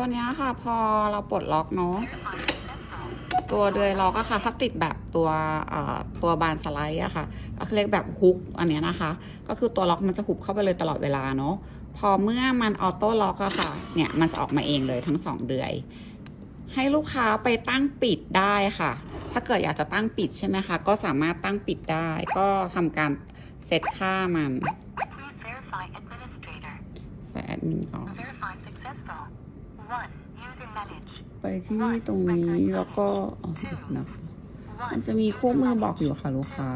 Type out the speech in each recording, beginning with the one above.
ตัวเนี้ยค่ะพอเราปลดล็อกเนาะตัวเดือยล็อกอะค่ะ ถ้าติดแบบตัวเอ่อตัวบานสไลด์อะค่ะ ก็คือเรียกแบบฮุกอันเนี้ยนะคะ ก็คือตัวล็อกมันจะหุบเข้าไปเลยตลอดเวลาเนาะพอเมื่อมันออโต้ล็อกอะค่ะ เนี่ยมันจะออกมาเองเลยทั้งสองเดือย ให้ลูกค้าไปตั้งปิดได้ค่ะ ถ้าเกิดอยากจะตั้งปิดใช่ไหมคะ ก็สามารถตั้งปิดได้ ก็ทำการเซตค่ามัน Please verify administrator. ใส่แอดมินก่อน ไปที่ตรงนี้แล้วก็อ๋อเนะคะมันจะมีคู่มือบอกอยู่ค่ะลูกค้า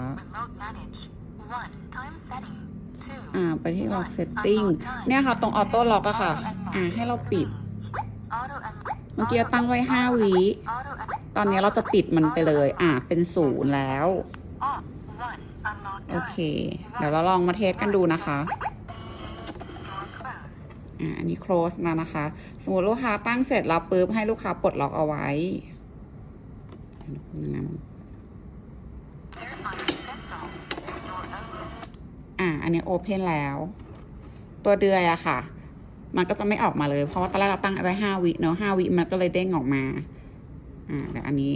อ่า ไปที่ล็อกเซตติ้งเนี่ยค่ะ ตรงออโต้ล็อกอะค่ะ อ่า ให้เราปิด เมื่อกี้ตั้งไว้5วิตอนนี้เราจะปิดมันไปเลย อ่า เป็นศูนย์แล้ว โอเค เดี๋ยวเราลองมาเทสกันดูนะคะ อันนี้ close นะนะคะ สมมติลูกค้าตั้งเสร็จแล้วปุ๊บให้ลูกค้าปลดล็อกเอาไว้อ่าอันนี้ open แล้ว ตัวเดือยอะค่ะ มันก็จะไม่ออกมาเลย เพราะว่าตอนแรกเราตั้งไว้ห้าวิเนาะห้าวิมันก็เลยเด้งออกมา อ่าเดี๋ยวอันนี้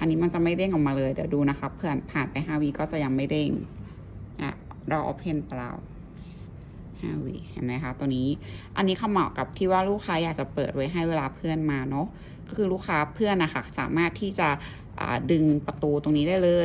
อันนี้มันจะไม่เด้งออกมาเลย เดี๋ยวดูนะคะเพื่อนผ่านไปห้าวิก็จะยังไม่เด้งอะเรา open เปล่า ห้าวิเห็นไหมคะตัวนี้อันนี้เขาเหมาะกับที่ว่าลูกค้าอยากจะเปิดไว้ให้เวลาเพื่อนมาเนาะก็คือลูกค้าเพื่อนนะคะสามารถที่จะดึงประตูตรงนี้ได้เลย